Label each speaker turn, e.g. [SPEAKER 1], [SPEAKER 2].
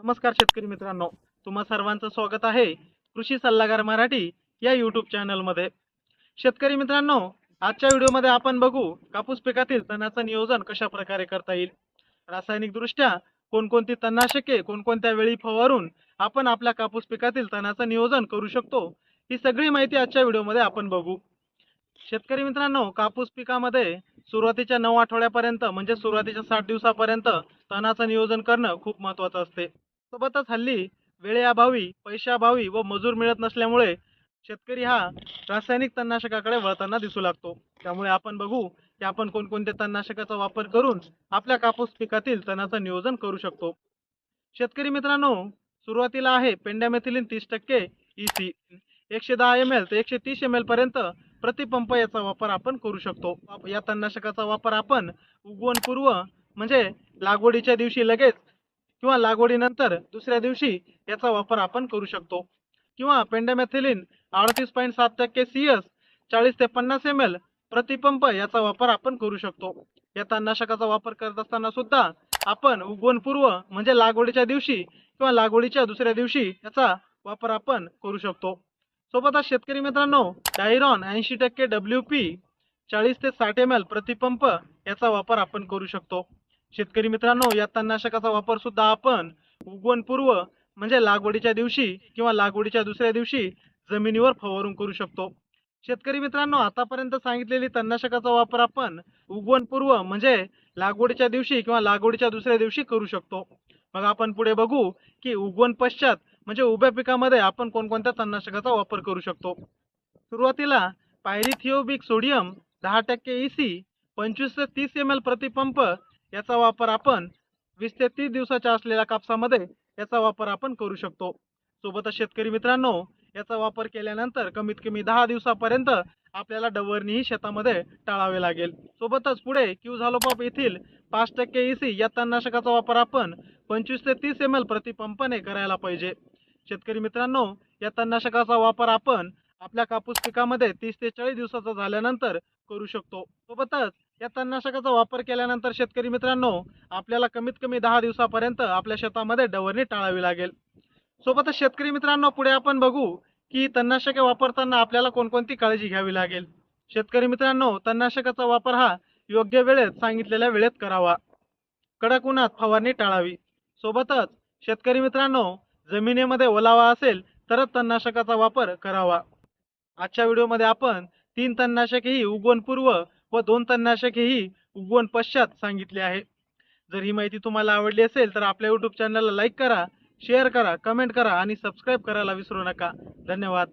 [SPEAKER 1] नमस्कार शेतकरी मित्रांनो तुम्हा सर्वांचं स्वागत आहे कृषी सल्लागार मराठी या यूट्यूब चॅनलमध्ये शेतकरी मित्रांनो आजच्या व्हिडिओमध्ये आपण बघू कापूस पिकातील तणाचं नियोजन कशा प्रकारे करता येईल. रासायनिक दृष्ट्या कोणकोणती तणनाशके कोणकोणत्या वेळी फवारून आपण आपल्या कापूस पिकातील तणाचं नियोजन करू शकतो ही सगळी माहिती आजच्या व्हिडिओमध्ये आपण बघू. शेतकरी मित्रांनो कापूस पिकामध्ये सुरुवातीच्या नऊ आठवड्यापर्यंत म्हणजे सुरुवातीच्या साठ दिवसापर्यंत तणाचं नियोजन करणं खूप महत्त्वाचं असते. सोबतच हल्ली वेळेअभावी पैशाअभावी व मजूर मिळत नसल्यामुळे शेतकरी हा रासायनिक तणनाशकाकडे वळताना दिसू लागतो. त्यामुळे आपण बघू की आपण कोणकोणत्या तणनाशकाचा वापर करून आपल्या कापूस पिकातील तणाचं नियोजन करू शकतो. शेतकरी मित्रांनो सुरुवातीला आहे पेंड्यामेथिलीन तीस टक्के ई सी एकशे दहा एम एल ते एकशे तीस एम एल पर्यंत प्रतिपंप याचा वापर आपण करू शकतो. या तणनाशकाचा वापर आपण उगवणपूर्व म्हणजे लागवडीच्या दिवशी लगेच किंवा लागवडीनंतर दुसऱ्या दिवशी याचा वापर आपण करू शकतो. किंवा पेंडामेथिलिन अडतीस पॉईंट सात टक्के सी एस चाळीस ते पन्नास एम एल प्रतिपंप याचा वापर आपण करू शकतो. या तणनाशकाचा वापर करत असताना सुद्धा आपण उगवणपूर्व म्हणजे लागवडीच्या दिवशी किंवा लागवडीच्या दुसऱ्या दिवशी याचा वापर आपण करू शकतो. सोबतच शेतकरी मित्रांनो डायरॉन ऐंशी टक्के डब्ल्यू पी चाळीस ते साठ एम एल प्रतिपंप याचा वापर आपण करू शकतो. शेतकरी मित्रांनो या तणनाशकाचा वापर सुद्धा आपण उगवणपूर्व म्हणजे लागवडीच्या दिवशी किंवा लागवडीच्या दुसऱ्या दिवशी जमिनीवर फवारून करू शकतो. शेतकरी मित्रांनो आतापर्यंत सांगितलेली तणनाशकाचा वापर आपण उगवणपूर्व म्हणजे लागवडीच्या दिवशी किंवा लागवडीच्या दुसऱ्या दिवशी करू शकतो. मग आपण पुढे बघू की उगवण पश्चात म्हणजे उभ्या पिकामध्ये आपण कोणकोणत्या तणनाशकाचा वापर करू शकतो. सुरुवातीला पायरिथिओबिक सोडियम दहा टक्के ई सी पंचवीस ते तीस एम एल प्रतिपंप याचा वापर आपण वीस ते तीस दिवसाच्या असलेल्या कापसामध्ये याचा वापर आपण करू शकतो. सोबतच शेतकरी मित्रांनो याचा वापर केल्यानंतर कमीत कमी दहा दिवसापर्यंत आपल्याला डवरणीही शेतामध्ये टाळावे लागेल. सोबतच पुढे क्यू झालोपॉप येथील पाच टक्के ई सी या तणनाशकाचा वापर आपण पंचवीस ते तीस एम एल प्रतिपंपाने करायला पाहिजे. शेतकरी मित्रांनो या तणनाशकाचा वापर आपण आपल्या कापूस पिकामध्ये तीस ते चाळीस दिवसाचा झाल्यानंतर करू शकतो. सोबतच या तणनाशकाचा वापर केल्यानंतर शेतकरी मित्रांनो आपल्याला कमीत कमी दहा दिवसापर्यंत आपल्या शेतामध्ये डवरणी टाळावी लागेल. सोबतच शेतकरी मित्रांनो पुढे आपण बघू की तणनाशके वापरताना आपल्याला कोणकोणती काळजी घ्यावी लागेल. शेतकरी मित्रांनो तणनाशकाचा वापर हा योग्य वेळेत सांगितलेल्या वेळेत करावा. कडक उन्हात फवारणी टाळावी. सोबतच शेतकरी मित्रांनो जमिनीमध्ये ओलावा असेल तरच तणनाशकाचा वापर करावा. आजच्या व्हिडिओमध्ये आपण तीन तणनाशकही उगवण पूर्व व दोन तणनाशकेही उगवण पश्चात सांगितले आहे. जर ही माहिती तुम्हाला आवडली असेल तर आपल्या यूट्यूब चॅनलला लाईक करा शेअर करा कमेंट करा आणि सबस्क्राईब करायला विसरू नका. धन्यवाद.